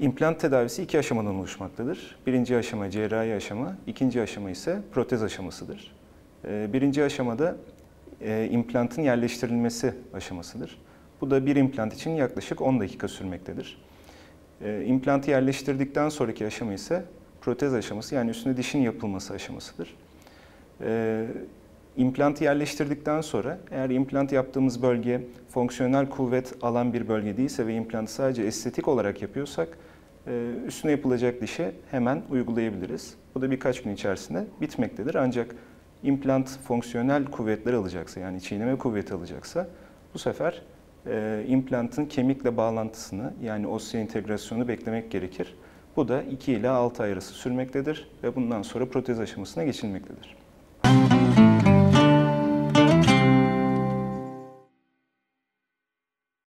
İmplant tedavisi iki aşamadan oluşmaktadır. Birinci aşama cerrahi aşama, ikinci aşama ise protez aşamasıdır. Ee, Birinci aşamada e, implantın yerleştirilmesi aşamasıdır. Bu da bir implant için yaklaşık 10 dakika sürmektedir. Ee, İmplantı yerleştirdikten sonraki aşama ise protez aşaması yani üstüne dişin yapılması aşamasıdır. İmplantı yerleştirdikten sonra eğer implant yaptığımız bölge fonksiyonel kuvvet alan bir bölge değilse ve implantı sadece estetik olarak yapıyorsak e, üstüne yapılacak dişe hemen uygulayabiliriz. Bu da birkaç gün içerisinde bitmektedir. Ancak implant fonksiyonel kuvvetler alacaksa yani çiğneme kuvveti alacaksa bu sefer e, implantın kemikle bağlantısını yani osseointegrasyonu beklemek gerekir. Bu da 2 ile 6 ay arası sürmektedir ve bundan sonra protez aşamasına geçilmektedir.